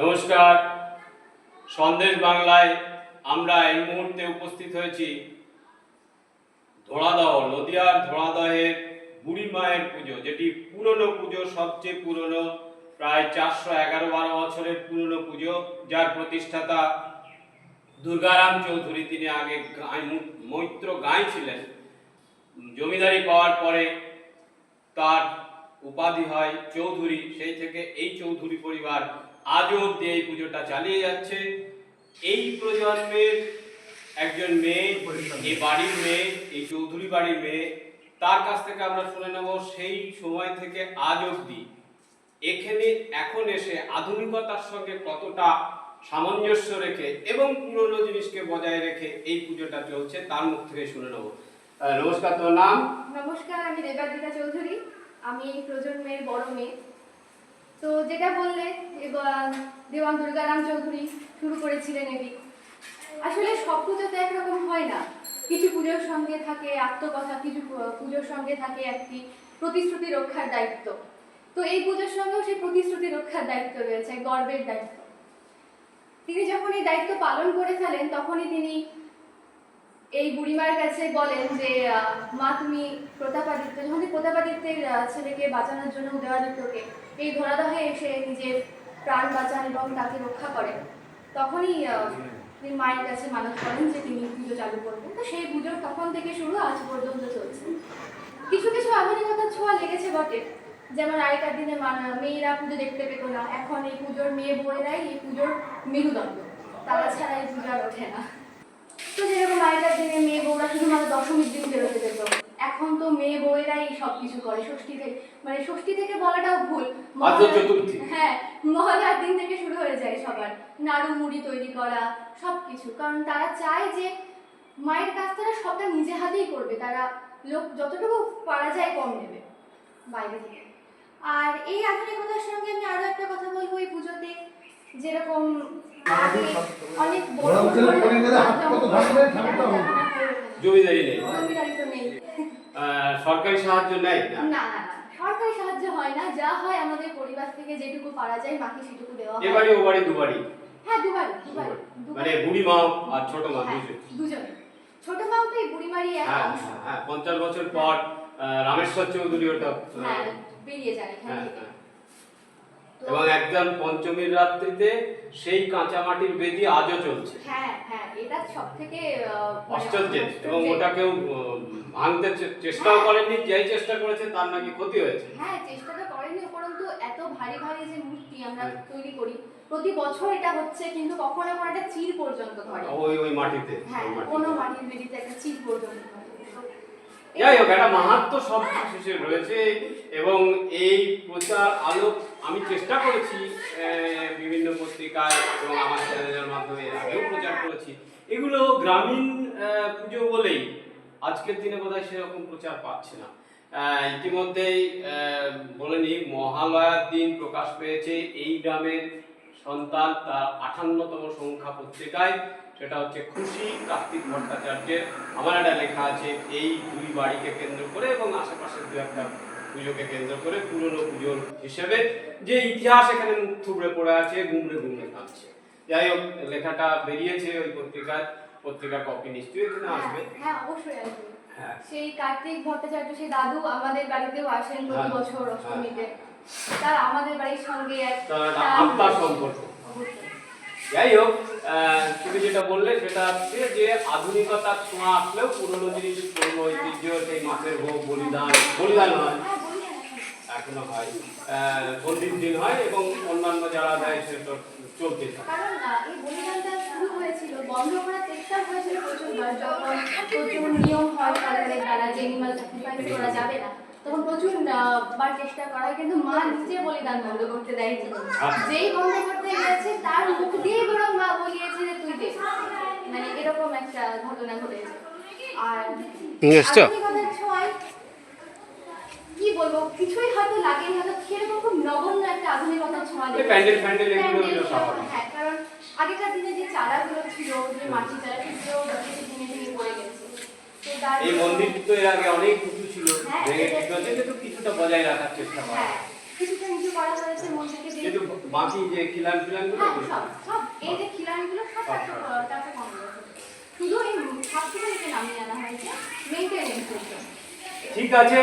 নমস্কার। সন্দেশ বাংলায় আমরা এই মুহূর্তে উপস্থিত হয়েছি। ধোড়াদহ, নদিয়ার ধোড়াদহের বুড়ি মায়ের পুজো, যেটি পুরনো পুজো, সবচেয়ে পুরনো, প্রায় চারশো এগারো বারো বছরের পুরনো পুজো, যার প্রতিষ্ঠাতা দুর্গারাম চৌধুরী। তিনি আগে মৈত্র গাঁই ছিলেন। জমিদারি পাওয়ার পরে তার উপাধি হয় চৌধুরী। সেই থেকে এই চৌধুরী পরিবার আজও অব্দি এই পুজোটা চালিয়ে যাচ্ছে। এই প্রজন্মের একজন মেয়ে, এই বাড়ির মেয়ে, এই চৌধুরী বাড়ির মেয়ে, তার কাছ থেকে আমরা শুনে নেব সেই সময় থেকে আজ অব্দি এখানে এখন এসে আধুনিকতার সঙ্গে কতটা সামঞ্জস্য রেখে এবং পুরনো জিনিসকে বজায় রেখে এই পুজোটা চলছে, তার মুখ থেকে শুনে নেব। নমস্কার তোর নাম? নমস্কার, আমি দেবাদিতা চৌধুরী। আমি এই প্রজন্মের বড় মেয়ে। তো যেটা বললে দেওয়ান দুর্গারাম চৌধুরী শুরু করেছিলেন এটি আসলে সব পুজো তো একরকম হয় না। কিছু পুজোর সঙ্গে থাকে আত্মকথা, কিছু পুজোর সঙ্গে থাকে একটি প্রতিশ্রুতি রক্ষার দায়িত্ব। তো এই পুজোর সঙ্গেও সেই প্রতিশ্রুতি রক্ষার দায়িত্ব রয়েছে, গর্বের দায়িত্ব। তিনি যখন এই দায়িত্ব পালন করে ফেলেন, তখনই তিনি এই বুড়িমার কাছে বলেন যে মা, তুমি প্রতাপাদিত্য যখন প্রতাপাদিত্যের ছেলেকে বাঁচানোর জন্য উদয়াদিত্যকে এই ধরাদহে এসে নিজের প্রাণ বাঁচান এবং তাকে রক্ষা করেন। তখনই তিনি মায়ের কাছে মানত করেন যে, তিনি পুজো চালু করবেন। তো সেই পুজো তখন থেকে শুরু, আজ পর্যন্ত চলছে। কিছু কিছু আধুনিকতার ছোঁয়া লেগেছে বটে। যেমন আগেকার দিনে মেয়েরা পুজো দেখতে পেত না। এখন এই পুজোর মেয়ে বোনেরাই এই পুজোর মেরুদণ্ড। তারা ছাড়া এই পুজো ওঠে না। তো যেরকম আগেকার দিনে মেয়ে বউরা শুধুমাত্র দশমীর দিন বেরোতে যেত এখন তো মেয়ে বউয়েরাই সব কিছু করে ষষ্ঠী থেকে মানে ষষ্ঠী থেকে বলাটাও ভুল। হ্যাঁ মহালয়ার দিন থেকে শুরু হয়ে যায় সবার। নাড়ু মুড়ি তৈরি করা সব কিছু কারণ তারা চায় যে মায়ের কাজ তারা সবটা নিজে হাতেই করবে। তারা লোক যতটুকু পারা যায় কম নেবে বাইরে থেকে। আর এই আধুনিকতার সঙ্গে আমি আরও একটা কথা বলব এই পুজোতে। যেরকম অনেক বড় নেই। সরকারি সাহায্য না? না সরকারি সাহায্য হয় না। যা হয় আমাদের পরিবার থেকে যেটুকু পারা যায় মাকে সেটুকু দেওয়া হয়। এবারে ও দুবারই হ্যাঁ দুবার দুবার মানে বুড়ি মা আর ছোট মা হ্যাঁ, দুজন। ছোট মাও তো এই বুড়িমারি এক হ্যাঁ হ্যাঁ, পঞ্চাশ বছর পর রামেশ্বর চৌধুরী ওটা হ্যাঁ বেরিয়ে যায় হ্যাঁ, এবং একজন পঞ্চমীর রাত্রিতে সেই কাঁচা মাটির বেদি আজও চলছে। হ্যাঁ হ্যাঁ এটা আশ্চর্যের এবং ওটা কেউ ভাঙতে চেষ্টাও করেননি যেই চেষ্টা করেছে তার নাকি ক্ষতি হয়েছে। হ্যাঁ চেষ্টাটা করেনি উপরন্তু এত ভারী ভারী যে মূর্তি আমরা তৈরি করি প্রতি বছর এটা হচ্ছে কিন্তু কখনো কোনো একটা চির পর্যন্ত ধরে। ওই ওই মাটিতে হ্যাঁ কোনো মাটির বেদিতে একটা চির পর্যন্ত ধরে। যাই হোক একটা মাহাত্ম সব শেষে রয়েছে এবং এই প্রচার আলোক আমি চেষ্টা করেছি বিভিন্ন পত্রিকায় এবং আমার চ্যানেলের মাধ্যমে আগেও প্রচার করেছি। এগুলো গ্রামীণ পুজো বলেই আজকের দিনে বোধহয় সেরকম প্রচার পাচ্ছে না। ইতিমধ্যেই বলে নিই, মহালয়ার দিন প্রকাশ পেয়েছে এই গ্রামের সন্তান তার আঠান্নতম সংখ্যা পত্রিকায়। সেটা হচ্ছে খুশি কার্তিক ভট্টাচার্যের। আমার একটা লেখা আছে এই দুই বাড়িকে কেন্দ্র করে এবং আশেপাশের দু একটা পুজোকে কেন্দ্র করে পুরনো পুজোর হিসেবে যে ইতিহাস এখানে মুখ থুবড়ে পড়ে আছে গুমড়ে গুমড়ে কাঁদছে যাই হোক লেখাটা বেরিয়েছে ওই পত্রিকার পত্রিকার কপি নিশ্চয়ই এখানে হ্যাঁ, আসবে। হ্যাঁ অবশ্যই আসবে। হ্যাঁ। সেই কার্তিক ভট্টাচার্য সেই দাদু আমাদের বাড়িতেও আসেন প্রতি হ্যাঁ, বছর। অষ্টমীতে। তার আমাদের বাড়ির সঙ্গে এক একটা আত্মার সম্পর্ক। যাই হোক তুমি যেটা বললে সেটা হচ্ছে যে আধুনিকতার ছোঁয়া আসলেও পুরনো জিনিস, পুরনো ঐতিহ্য, সেই মাছের ভোগ, বলিদান বলিদান হয় এখন। হয়। বন্দির দিন হয় এবং অন্যান্য যারা দেয় সেটা চলতে থাকে। বন্ধ করার চেষ্টা হয়েছিল প্রচুরবার, যখন প্রচুর নিয়ম হয় সরকারের দ্বারা যে এনিমাল স্যাক্রিফাইস করা যাবে না। তখন প্রচুর বার চেষ্টা করা কিন্তু মা নিজে বলিদান বন্ধ করতে দেয়নি আচ্ছা। যেই বন্ধ করতে গেছে তার মুখ দিয়ে বরং মা বলিয়েছে যে তুই দে। মানে এরকম একটা ঘটনা ঘটেছে। আর কি বলব কিছুই হয়তো লাগেনি হয়তো সেরকম খুব নগণ্য একটা আধুনিকতার ছোঁয়া। হ্যাঁ কারণ আগেকার দিনে যে চালাগুলো ছিল যে মাটি চালা সেগুলো যথেষ্ট ভেঙে ভেঙে পড়ে গেছে। এই মন্দির তো এর আগে অনেক ছিল। হ্যাঁ, ঠিক। কিছুটা বজায় রাখার চেষ্টা করা। হ্যাঁ কিছুটা নিচু করা হয়েছে মন্দিরকে কিন্তু বাকি যে খিলান হ্যাঁ, সব সব। এই যে খিলানগুলো সব কম শুধু এই নামিয়ে আনা হয়েছে ঠিক আছে।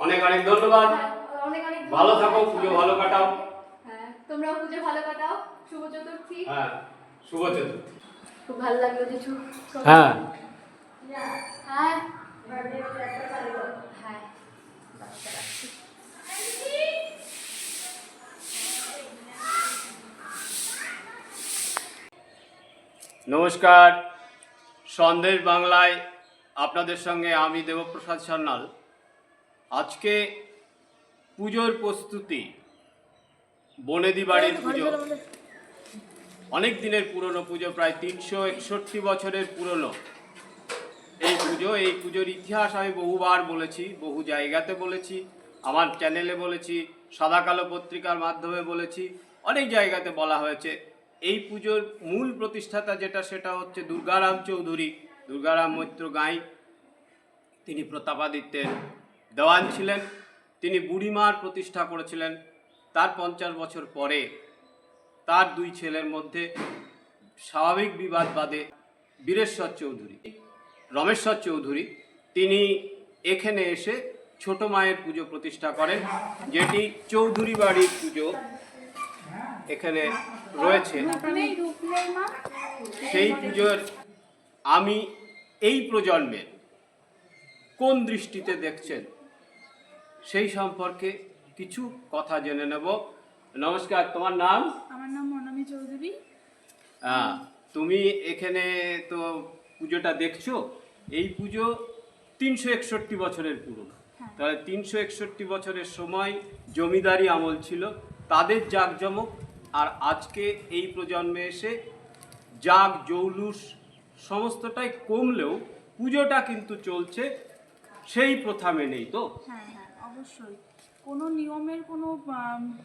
অনেক অনেক ধন্যবাদ। অনেক অনেক ভালো থাকো পুজো ভালো কাটাও। হ্যাঁ তোমরাও পুজো ভালো কাটাও। শুভ চতুর্থী। হ্যাঁ শুভ চতুর্থী। খুব ভালো লাগল কিছু হ্যাঁ। হ্যাঁ। হ্যাঁ। নমস্কার। সন্দেশ বাংলায় আপনাদের সঙ্গে আমি দেবপ্রসাদ সান্যাল। আজকে পুজোর প্রস্তুতি বনেদি বাড়ির পুজো। অনেক দিনের পুরনো পুজো প্রায় তিনশো একষট্টি বছরের পুরনো। এই পুজো এই পুজোর ইতিহাস আমি বহুবার বলেছি বহু জায়গাতে বলেছি আমার চ্যানেলে বলেছি সাদা কালো পত্রিকার মাধ্যমে বলেছি অনেক জায়গাতে বলা হয়েছে। এই পুজোর মূল প্রতিষ্ঠাতা যেটা সেটা হচ্ছে দুর্গারাম চৌধুরী। দুর্গারাম মৈত্র গাঁই। তিনি প্রতাপাদিত্যের দেওয়ান ছিলেন। তিনি বুড়িমার প্রতিষ্ঠা করেছিলেন। তার পঞ্চাশ বছর পরে তার দুই ছেলের মধ্যে স্বাভাবিক বিবাদ বাদে বীরেশ্বর চৌধুরী, রমেশ্বর চৌধুরী, তিনি এখানে এসে ছোট মায়ের পুজো প্রতিষ্ঠা করেন, যেটি চৌধুরী বাড়ির পুজো। এখানে রয়েছে। সেই পুজোর আমি এই প্রজন্মের কোন দৃষ্টিতে দেখছেন সেই সম্পর্কে কিছু কথা জেনে নেব। নমস্কার তোমার নাম? আমার নাম মনামি চৌধুরী। আহ, তুমি এখানে তো পুজোটা দেখছ এই পুজো তিনশো একষট্টি বছরের পুরনো। হ্যাঁ। তাহলে তিনশো একষট্টি বছরের সময় জমিদারি আমল ছিল তাদের জাঁকজমক আর আজকে এই প্রজন্মে এসে জাগ, জৌলুস সমস্তটাই কমলেও পুজোটা কিন্তু চলছে সেই প্রথা মেনেই, তো? হ্যাঁ হ্যাঁ অবশ্যই। কোনো নিয়মের কোনো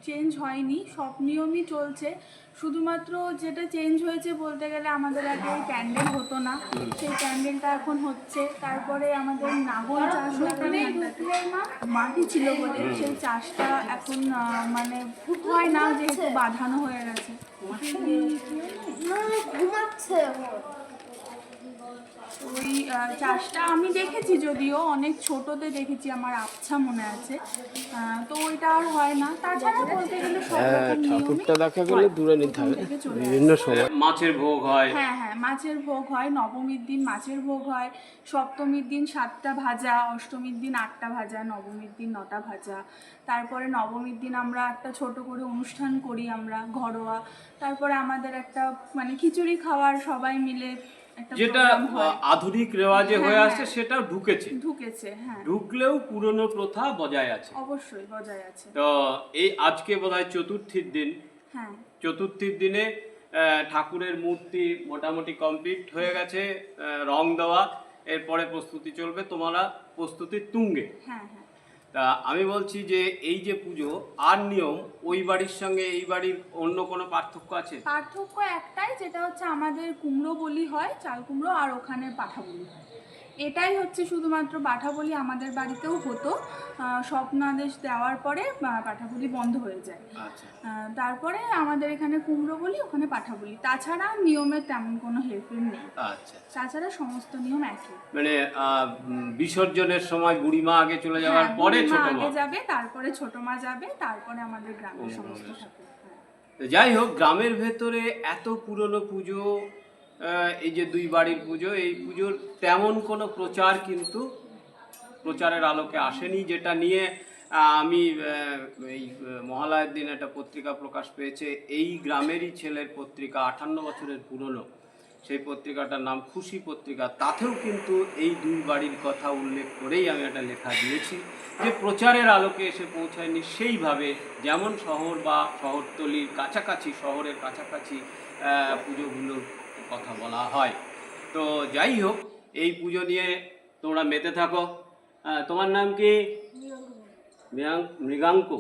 চেঞ্জ হয়নি। সব নিয়মই চলছে। শুধুমাত্র যেটা চেঞ্জ হয়েছে বলতে গেলে আমাদের আগে প্যান্ডেল হতো না। সেই প্যান্ডেলটা এখন হচ্ছে। তারপরে আমাদের নাগল চাষ মাটি ছিল। বলে। সেই চাষটা এখন মানে হয় না যেহেতু বাঁধানো হয়ে গেছে। ঘুমাচ্ছে। ওই চাষটা আমি দেখেছি যদিও অনেক ছোটতে দেখেছি আমার আবছা মনে আছে। আহ, তো ওইটা আর হয় না। তাছাড়া বলতে গেলে রকম নিয়মই দেখা গেলে দূরে নিতে হবে বিভিন্ন সময়। মাছের ভোগ হয়। হ্যাঁ হ্যাঁ মাছের ভোগ হয় নবমীর দিন মাছের ভোগ হয় সপ্তমীর দিন সাতটা ভাজা অষ্টমীর দিন আটটা ভাজা নবমীর দিন নটা ভাজা তারপরে নবমীর দিন আমরা একটা ছোট করে অনুষ্ঠান করি আমরা ঘরোয়া তারপরে আমাদের একটা মানে খিচুড়ি খাওয়ার সবাই মিলে যেটা আধুনিক রেওয়াজে হয়ে হ্যাঁ, আসছে হ্যাঁ। সেটাও ঢুকেছে। ঢুকেছে হ্যাঁ। ঢুকলেও পুরনো প্রথা বজায় আছে। অবশ্যই বজায় আছে। তো এই আজকে বোধহয় চতুর্থীর দিন। হ্যাঁ। চতুর্থীর দিনে ঠাকুরের মূর্তি মোটামুটি কমপ্লিট হয়ে গেছে রং দেওয়া এরপরে প্রস্তুতি চলবে তোমরা প্রস্তুতির তুঙ্গে। হ্যাঁ হ্যাঁ। তা আমি বলছি যে এই যে পুজো আর নিয়ম, ওই বাড়ির সঙ্গে এই বাড়ির অন্য কোনো পার্থক্য আছে? পার্থক্য একটাই, যেটা হচ্ছে আমাদের কুমড়ো বলি হয়, চাল কুমড়ো, আর ওখানে পাঠা বলি হয়। এটাই হচ্ছে শুধুমাত্র পাঠাবলি আমাদের বাড়িতেও হতো। স্বপ্নাদেশ দেওয়ার পরে আহ, পাঠা বলি বন্ধ হয়ে যায়। আচ্ছা। তারপরে আমাদের এখানে কুমড়ো বলি ওখানে পাঠাবলি। তাছাড়া নিয়মের তেমন কোনো হেরফের নেই। আচ্ছা। তাছাড়া সমস্ত নিয়ম একই। মানে বিসর্জনের সময় বুড়িমা আগে চলে যাওয়ার হ্যাঁ, পরে ছোট মা। আগে যাবে তারপরে ছোট মা যাবে তারপরে আমাদের গ্রামের সমস্ত হ্যাঁ। যাই হোক গ্রামের ভেতরে এত পুরনো পুজো এই যে দুই বাড়ির পুজো, এই পুজোর তেমন কোনো প্রচার কিন্তু প্রচারের আলোকে আসেনি, যেটা নিয়ে আমি এই মহালয়ের দিন একটা পত্রিকা প্রকাশ পেয়েছে, এই গ্রামেরই ছেলের পত্রিকা, আটান্ন বছরের পুরনো, সেই পত্রিকাটার নাম খুশি পত্রিকা, তাতেও কিন্তু এই দুই বাড়ির কথা উল্লেখ করেই আমি একটা লেখা দিয়েছি, যে প্রচারের আলোকে এসে পৌঁছায়নি সেইভাবে, যেমন শহর বা শহরতলির কাছাকাছি, শহরের কাছাকাছি পুজোগুলোর কথা বলা হয়। তো যাই হোক, এই পুজো নিয়ে তোমরা মেতে থাকো। তোমার নাম কি? মৃগাঙ্ক।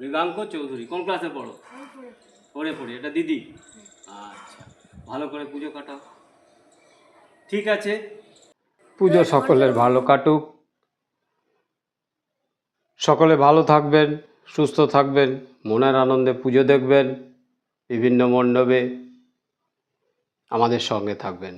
মৃগাঙ্ক। চৌধুরী। কোন ক্লাসে পড়ো? পড়ে পড়ে। এটা দিদি? আচ্ছা ভালো করে পুজো কাটাও। ঠিক আছে। পুজো সকলের ভালো কাটুক। সকলে ভালো থাকবেন, সুস্থ থাকবেন, মনের আনন্দে পুজো দেখবেন, বিভিন্ন মণ্ডপে আমাদের সঙ্গে থাকবেন।